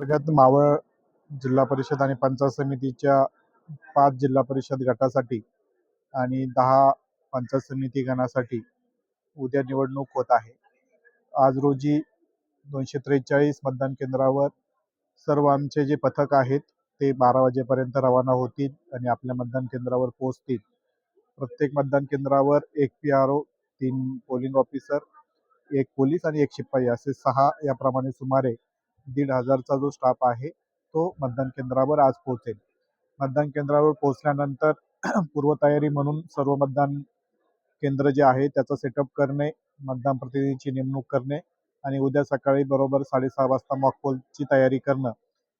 अंतर्गत मावळ जिल्हा परिषद आणि पंचायत समितीच्या पाच जिल्हा परिषद गटासाठी आणि दहा पंचायत समिती गणासाठी उद्या निवडणूक होत आहे. आज रोजी दोनशे त्रेचाळीस मतदान केंद्रावर सर्व आमचे जे पथक आहेत ते बारा वाजेपर्यंत रवाना होतील आणि आपल्या मतदान केंद्रावर पोहोचतील. प्रत्येक मतदान केंद्रावर एक पी आर ओ तीन पोलिंग ऑफिसर एक पोलीस आणि एक शिपाई असे सहा याप्रमाणे सुमारे दीड हजारचा जो स्टाफ आहे तो मतदान केंद्रावर आज पोहोचेल. मतदान केंद्रावर पोहोचल्यानंतर पूर्वतयारी म्हणून सर्व मतदान केंद्र जे आहे त्याचं सेटअप करणे मतदान प्रतिनिधीची नेमणूक करणे आणि उद्या सकाळी बरोबर साडेसहा वाजता मॉकपोलची तयारी करणं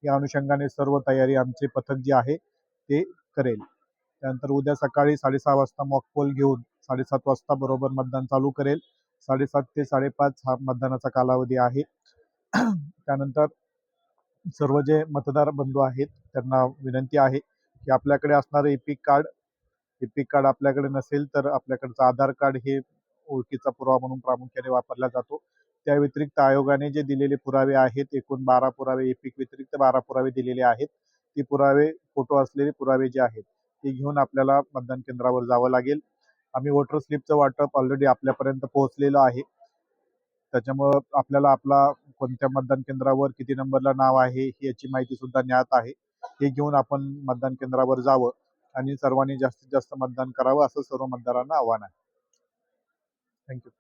या अनुषंगाने सर्व तयारी आमचे पथक जे आहे ते करेल. त्यानंतर उद्या सकाळी साडेसहा वाजता मॉकपोल घेऊन साडेसात वाजता बरोबर मतदान चालू करेल. साडेसात ते साडेपाच हा मतदानाचा कालावधी आहे. त्यानंतर सर्व जे मतदार बंधू आहेत त्यांना विनंती आहे की आपल्याकडे असणारं इपिक कार्ड इपिक कार्ड आपल्याकडे नसेल तर आपल्याकडचं आधार कार्ड हे ओळखीचा पुरावा म्हणून प्रामुख्याने वापरला जातो. त्या व्यतिरिक्त आयोगाने जे दिलेले पुरावे आहेत एकूण बारा पुरावे एपिक व्यतिरिक्त बारा पुरावे दिलेले आहेत. ती पुरावे फोटो असलेले पुरावे जे आहेत ते घेऊन आपल्याला मतदान केंद्रावर जावं लागेल. आम्ही वॉटर स्लिपचं वाटप ऑलरेडी आपल्यापर्यंत पोहोचलेलं आहे. त्याच्यामुळं आपल्याला आपला कोणत्या मतदान केंद्रावर किती नंबरला नाव आहे ही याची माहिती सुद्धा ज्ञात आहे. हे घेऊन आपण मतदान केंद्रावर जावं आणि सर्वांनी जास्तीत जास्त मतदान करावं असं सर्व मतदारांना आव्हान आहे. थँक्यू